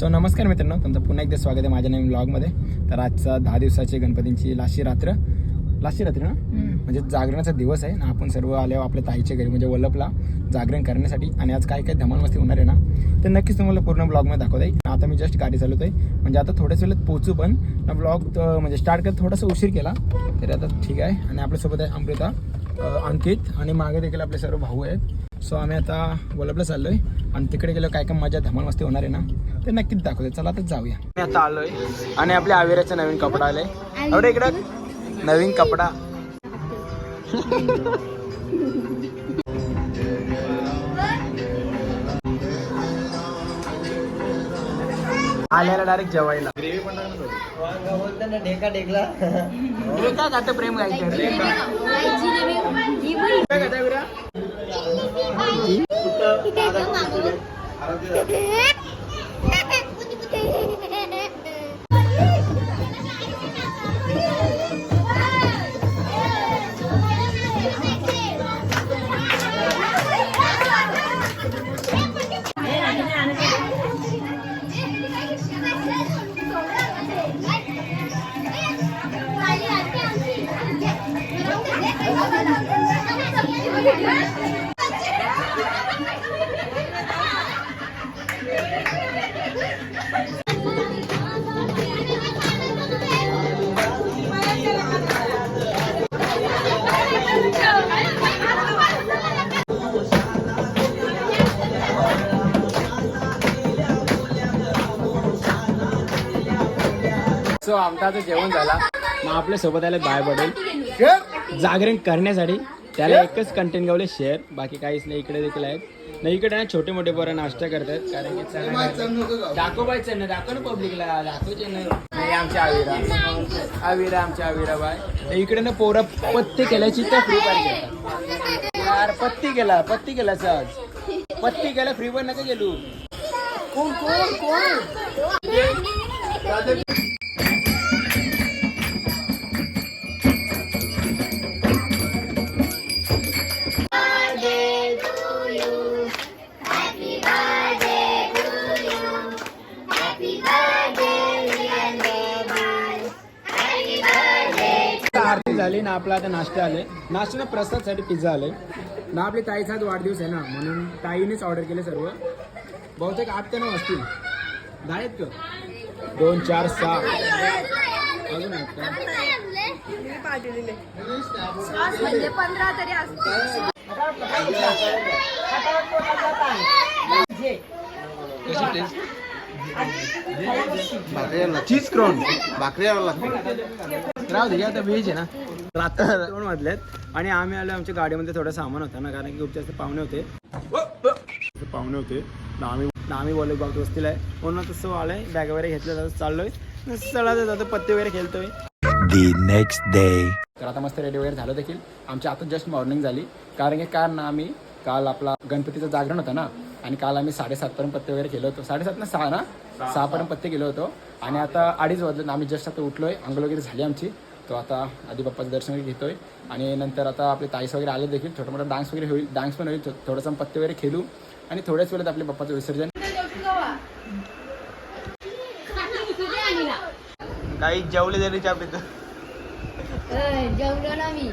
So नमस्कार मित्रांनो. तुमचं पुन्हा एकदा स्वागत आहे माझ्या नवीन ब्लॉगमध्ये तर आजचा दहा दिवसाची गणपतींची लाशी रात्र. लाशी रात्र ना? म्हणजे जागरणाचा दिवस आहे. ना आपण सर्व आल्यावर आपल्या ताईच्या घरी म्हणजे वल्लभला जागरण करण्यासाठी. आणि आज काय काय धमाल मस्ती होणार आहे ना? ते नक्कीच तुम्हाला पूर्ण ब्लॉगमध्ये दाखवत आहे. आता मी जस्ट गाडी चालवतोय. म्हणजे आता थोड्याच वेळात पोहोचू पण. ना ब्लॉग म्हणजे स्टार्ट करत थोडासा उशीर केला. तरी आता ठीक आहे. आणि आपल्यासोबत आहे अमृता अंकित. आणि मागे देखील आपले सर्व भाऊ आहेत. सो आम्ही आता वल्लभला चाललोय. आणि तिकडे गेलो काय काय मजा धमाल मस्ती होणार आहे ना ते नक्कीच दाखवते. चला आता जाऊया. मी आता आलोय. आणि आपल्या आवेराचा नवीन कपडा आलाय. एवढं इकडं? नवीन कपडा. आल्याला डायरेक्ट जेवायला ढेका ढेकला हे काय खातं प्रेम काय आता जेवण झाला. मग आपल्यासोबत आले बाय पडेल जागरण करण्यासाठी त्याला एकच कंटेंट गावले शेअर बाकी काहीच नाही इकडे देखील आहेत. नाही इकडे ना छोटे मोठे पोरं नाश्ता करतात. कारण की चणा दाखवायचं ना दाखव ना पब्लिकला दाखवायचे नाही आमच्या आविरा. आविरा आमच्या आविरा बाय. इकडे ना पोरं पत्ते केल्याची तर फ्री घेतात यार पत्ती केला पत्ती केला आज पत्ती केला फ्री फायर नका गेलो. कोण कोण कोण? झाली ना आपला आता नाश्ता आले नाश्त्याला प्रसादसाठी पिझ्झा आले ना आपली ताईचा आज वाढदिवस आहे ना म्हणून ताईनेच ऑर्डर केले सर्व. बहुतेक आठ ते नऊ असतील. दहा आहेत का? दोन चार सहा. अजून आहेत का? म्हणजे पंधरा तरी असते चीज क्रोन भाकरी आणावं लागते राहू दे आता व्हेज आहे ना. रात्र दोन वाजलेत आणि आम्ही आलो आमच्या गाडीमध्ये थोडं सामान होतं ना कारण की खूप जास्त पाहुणे होते. पाहुणे होते. ना आम्ही ना आम्ही बोललो बाबा वस्तीला आहे म्हणून तसं आलंय बॅग वगैरे घेतलं जातं चाललोय. चढा जातो पत्ते वगैरे खेळतोय. The next day. तर आता मस्त रेडी वगैरे झालं देखील. आमची आता जस्ट मॉर्निंग झाली. कारण की कारण आम्ही काल आपला गणपतीचं जागरण होतं ना आणि काल आम्ही साडेसातपर्यंत पत्ते वगैरे केलं होतो. साडेसात ना सहा ना? सहापर्यंत पत्ते गेलो होतो. आणि आता अडीच वाजले आम्ही जस्ट आता उठलोय. अंघोळ वगैरे झाली आमची. तो आता आधी बाप्पाचं दर्शन वगैरे घेतोय. आणि नंतर आता आपले ताईस वगैरे आले देखील. छोटा मोठा डान्स वगैरे होईल. डान्स पण होईल. थोडंसं पत्ते वगैरे खेळू. आणि थोड्याच वेळेत आपल्या बाप्पाचं विसर्जन. काही जेवले तरी च्या जेवलो ना मी.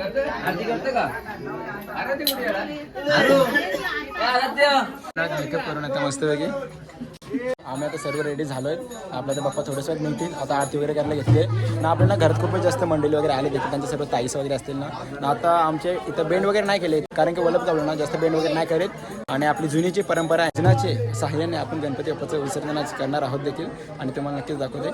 आरती करते का? आरती मेकअप करून आता आम्ही आता सर्व रेडी झालोय. आपल्या तर बाप्पा थोडेसे वेळ निघतील. आता आरती वगैरे करायला घेतली ना आपल्याला घरात खूपच जास्त मंडळी वगैरे आले देखील त्यांचे सर्व ताईस वगैरे असतील ना. ना आता आमचे इथं बेंड वगैरे नाही केले कारण की वलप चालू ना जास्त बेंड वगैरे नाही करीत. आणि आपली जुनी जी परंपरा आहे जुनाचे सहाय्याने आपण गणपती बाप्पाचं विसर्जन करणार आहोत देखील. आणि तुम्हाला नक्कीच दाखवते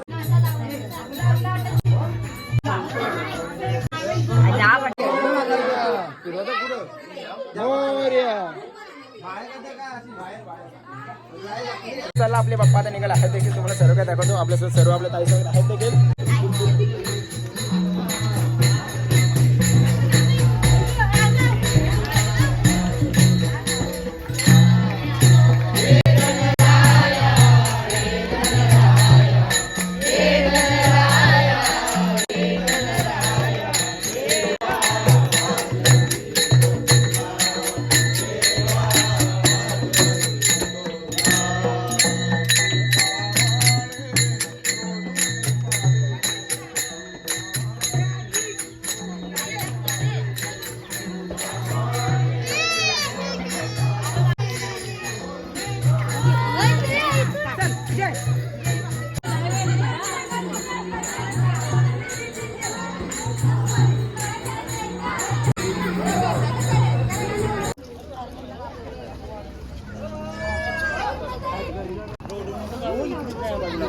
चला आपले बाप्पा आता निघाले. आहेत देखील तुम्हाला सर्व काय दाखवतो. आपल्या सर्व आपल्या ताई आहेत देखील.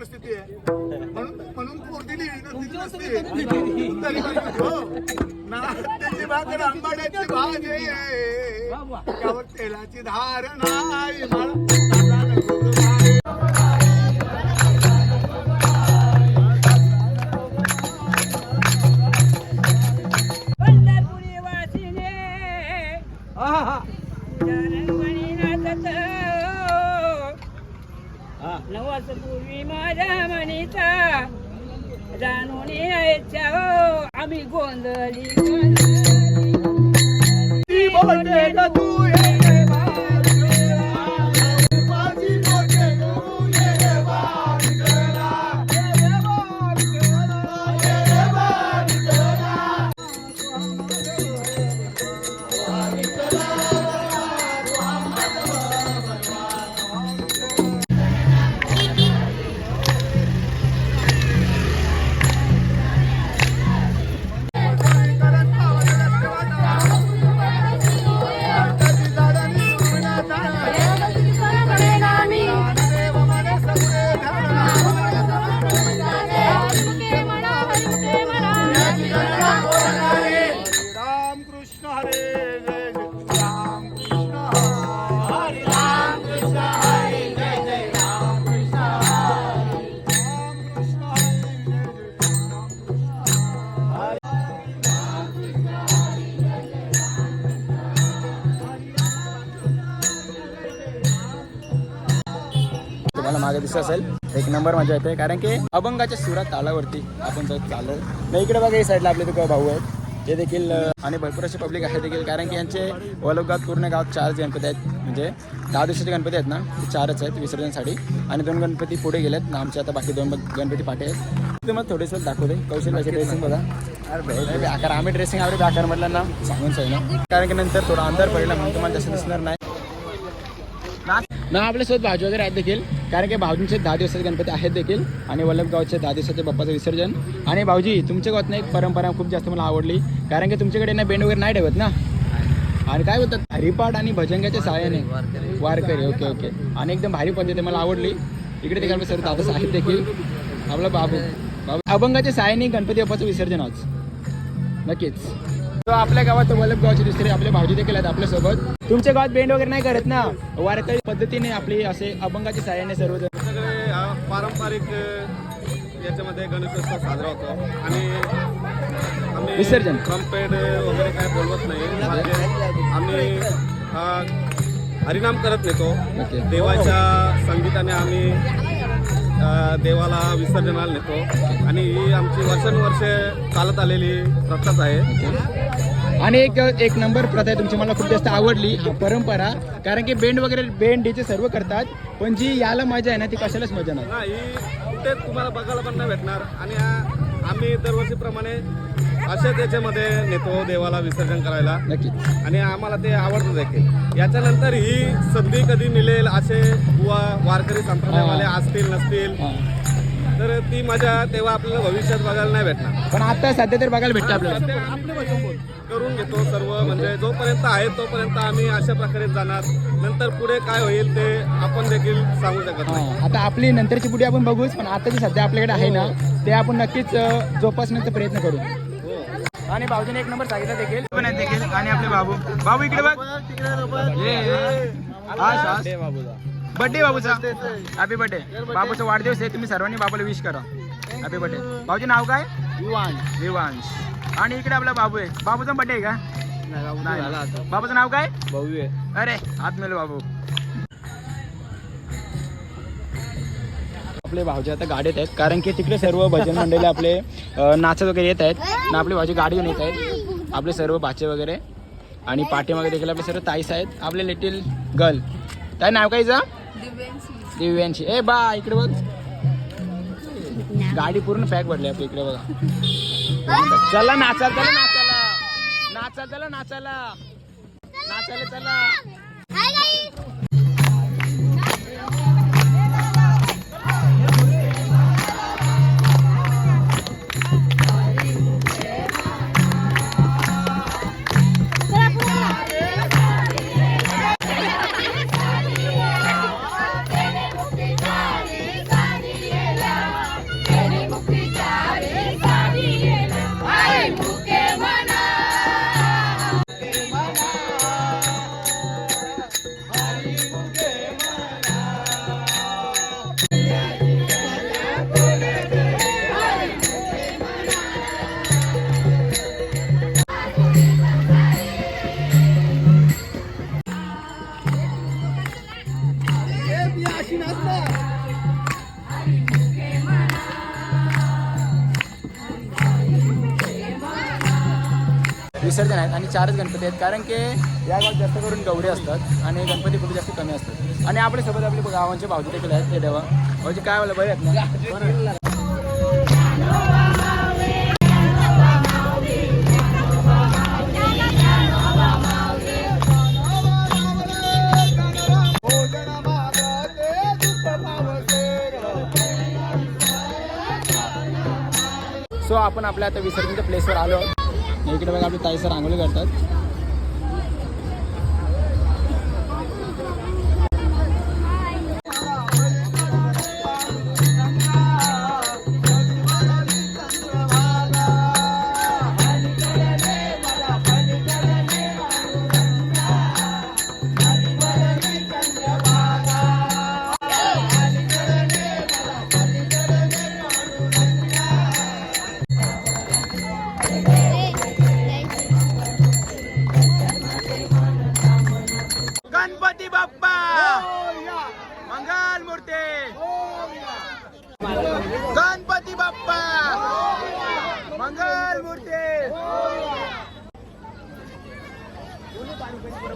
परिस्थिती आहे. म्हणून म्हणून पोरगी लिहिली नसते. पण हो. नात्याची भाकर आंबाड्याची भाजी आहे. त्यावर तेलाची धार नाही नंबर मजा येते. कारण की अभंगाच्या सुरात तालावरती आपण जर चाललो नाही इकडे बघा या साईडला आपले तुका भाऊ आहेत. ते देखील आणि भरपूर असे पब्लिक आहे देखील. कारण की यांचे वलगावात पूर्ण गावात चारच गणपती आहेत. म्हणजे दहा दिवसाचे गणपती आहेत ना ते चारच आहेत विसर्जनसाठी. आणि दोन गणपती पुढे गेलेत. ना आमचे आता बाकी दोन गणपती पाठे आहेत. तुम्हाला थोडेसं दाखवते कौशल्याचे ड्रेसिंग बघा. अरे बेकार आम्ही ड्रेसिंग आवडे बेकार म्हटलं ना. सांगून ना. कारण की नंतर थोडा अंधार पडला म्हणून तुम्हाला तसं दिसणार नाही. ना आपल्यासोबत भाजी वगैरे आहेत देखील. कारण की भाऊजींचे दहा दिवसाचे गणपती आहेत देखील. आणि वल्लभगावचे दहा दिवसाचे बाप्पाचं विसर्जन. आणि भाऊजी तुमच्या गावात एक परंपरा खूप जास्त मला आवडली. कारण की तुमच्याकडे ना बेंड वगैरे नाही ठेवत ना? आणि काय होतं हरिपाठ आणि भजंगाच्या साहाय्याने. वारकरी ओके ओके. आणि एकदम भारी पद्धती मला आवडली. इकडे देखील सर सर्व दादा साहेब देखील. आपला बाबू. बाबू अभंगाच्या सहाय्याने गणपती बाप्पाचं विसर्जन आज. नक्कीच. तो आपल्या गावात वल्लभ गावचे दुसरे आपले भाऊजी देखील आहेत आपल्यासोबत. तुमच्या गावात बेंड वगैरे नाही करत ना? वारकरी पद्धतीने आपली असे अभंगाच्या सहाय्याने सर्वजण. हा पारंपरिक याच्यामध्ये गणेशोत्सव साजरा होतो. आणि आम्ही विसर्जन. ट्रम्पेट वगैरे काय बोलवत नाही. म्हणजे आम्ही अ, हरिनाम करत नेतो. ओके. देवाच्या संगीताने आम्ही अ, देवाला विसर्जनाला नेतो. आणि ही आमची वर्षानुवर्षे चालत आलेली प्रथाच आहे. आणि एक एक नंबर प्रथा आहे तुमची मला खूप जास्त आवडली हा परंपरा. कारण की बेंड वगैरे बेंड डीचे सर्व करतात पण जी याला मजा आहे ना ती कशालाच मजा नाही. कुठेच तुम्हाला बघायला पण नाही भेटणार. आणि आम्ही दरवर्षीप्रमाणे असेच याच्यामध्ये नेतो देवाला विसर्जन करायला. नक्कीच. आणि आम्हाला ते आवडतं देखील. याच्यानंतर ही संधी कधी मिळेल असे बुवा वारकरी संप्रदायवाले असतील नसतील. तर ती मजा तेव्हा आपल्याला भविष्यात बघायला नाही भेटणार. पण आता सध्या तर बघायला भेटतं आपल्याला. करून घेतो सर्व. म्हणजे जोपर्यंत आहे तोपर्यंत आम्ही अशा प्रकारे जाणार. नंतर पुढे काय होईल ते आपण देखील सांगू शकत नाही. हा, आता आपली नंतरची पुढे आपण बघूच पण आता जे सध्या आपल्याकडे आहे ना ते आपण नक्कीच जोपासण्याचा प्रयत्न करू. आणि भाऊजीने एक नंबर सांगितलं देखील. पण आहेत देखील आणि आपले बाबू. बाबू इकडे बघ. हा. बर्थडे बाबूचा. हॅपी बर्थडे बाबूचा वाढदिवस आहे तुम्ही सर्वांनी बाबूला विश करा. हॅपी बर्थडे बाबूचे नाव काय? विवांश. विवांश. आणि इकडे आपला बाबू आहे. बाबूचा बर्थडे आहे का? नाही. बाबूचं नाव काय? भव्य अरे हात मेलो बाबू. आपले भाऊजी आता गाडीत आहेत कारण की तिकडे सर्व भजन मंडळी आपले अ, नाचत वगैरे येत आहेत. ना आपले भाऊजी गाडी घेऊन येत आहेत. आपले सर्व भाचे वगैरे. आणि पाठीमागे देखील आपले सर्व ताईस आहेत. आपले लिटिल गर्ल काय नाव काय हिचं? दिव्यांशी. ए बा इकडे बघ. गाडी पूर्ण पॅक भरली आपल्या इकडे बघा. चला नाचा चला नाचायला. नाचा चला नाचायला. नाचायला चला. विसर्जन आहेत आणि चारच गणपती आहेत. कारण की या गावात जास्त करून गौरी असतात आणि गणपती खूप जास्त कमी असतात. आणि आपल्यासोबत आपले गावांचे भावजी देखील आहेत ते देवा. भाऊजी काय मला बरे आहेत ना सो आपण आपल्या आता विसर्जनच्या प्लेसवर आलो आहोत. इकडे बघा आपली ताई सर रांगोळी करतात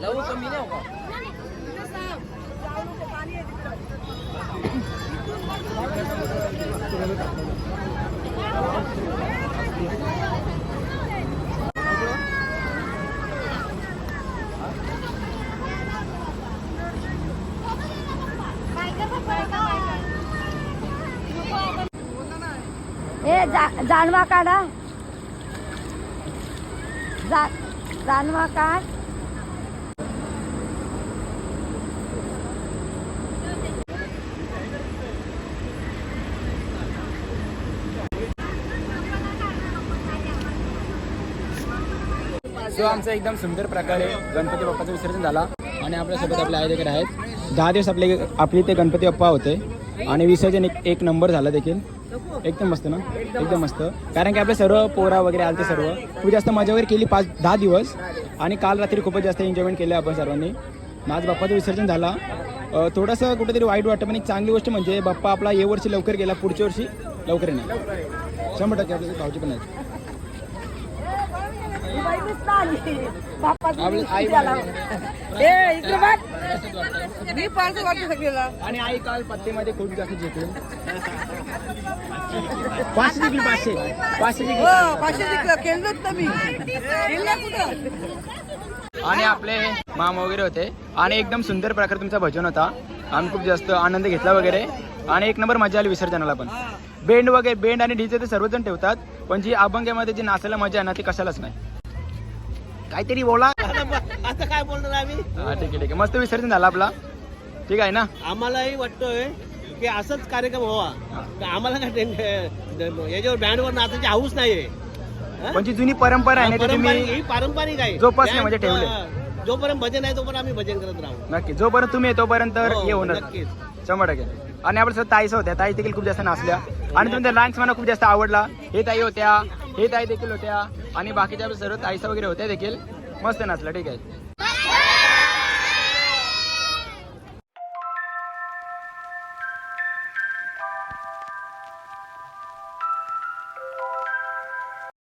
लव कमी नाही का ए जा जानवा काढा जानवा काढ. सो आमचा एकदम सुंदर प्रकारे गणपती बाप्पाचं विसर्जन झाला आणि आपल्यासोबत आपले आई देखील आहेत. दहा दिवस आपले आपले ते गणपती बाप्पा होते. आणि विसर्जन एक एक नंबर झालं देखील. एकदम मस्त ना? एकदम मस्त. कारण की आपले सर्व पोरा वगैरे आलते सर्व. खूप जास्त मजा वगैरे केली पाच दहा दिवस. आणि काल रात्री खूपच जास्त एन्जॉयमेंट केलं आपण सर्वांनी. माझ बाप्पाचं विसर्जन झाला. थोडंसं कुठेतरी वाईट वाटतं पण एक चांगली गोष्ट म्हणजे बाप्पा आपला ये वर्षी लवकर गेला पुढच्या वर्षी लवकर येणार. शंभर टक्के आपल्याला भावची पण आणि आई काल पत्तेमध्ये खूप जास्त जिंकली पाचशे जिंकली पाचशे. पाचशे जिंकली आणि आपले माम वगैरे होते. आणि एकदम सुंदर प्रकारे तुमचा भजन होता. आम्ही खूप जास्त आनंद घेतला वगैरे. आणि एक नंबर मजा आली विसर्जनाला पण. बेंड वगैरे बेंड आणि डीजे ते सर्वजण ठेवतात. पण जी अभंग्यामध्ये जी नाचायला मजा आहे ना ती कशालाच नाही. काहीतरी बोला. आता काय बोलणार आम्ही? हा ठीक आहे ठीक आहे. मस्त विसर्जन झाला आपला. ठीक आहे ना? आम्हालाही वाटतोय की असंच कार्यक्रम व्हावा. तर आम्हाला काय टेन- याच्यावर बँडवर नाचायची हाऊस नाहीये. हा? पण जी जुनी परंपरा आहे ना ती पारंपरिक तुम्ही ही पारंपरिक आहे. जोपासणे म्हणजे Band, ठेवले. हा, जोपर्यंत भजन आहे तोपर्यंत आम्ही भजन करत राहू. नक्की. जोपर्यंत तुम्ही आहे तोपर्यंत हो, हे होणार. नक्कीच. शंभर टक्के. आणि आपल्या ताईस होत्या. ताई देखील खूप जास्त नाचल्या. आणि तुमचा डान्स मला खूप जास्त आवडला. हे ताई होत्या. हे ताई देखील होत्या. आणि बाकीच्या सर्व ताईसा वगैरे होत्या देखील. मस्त नाचल्या ठीक आहे.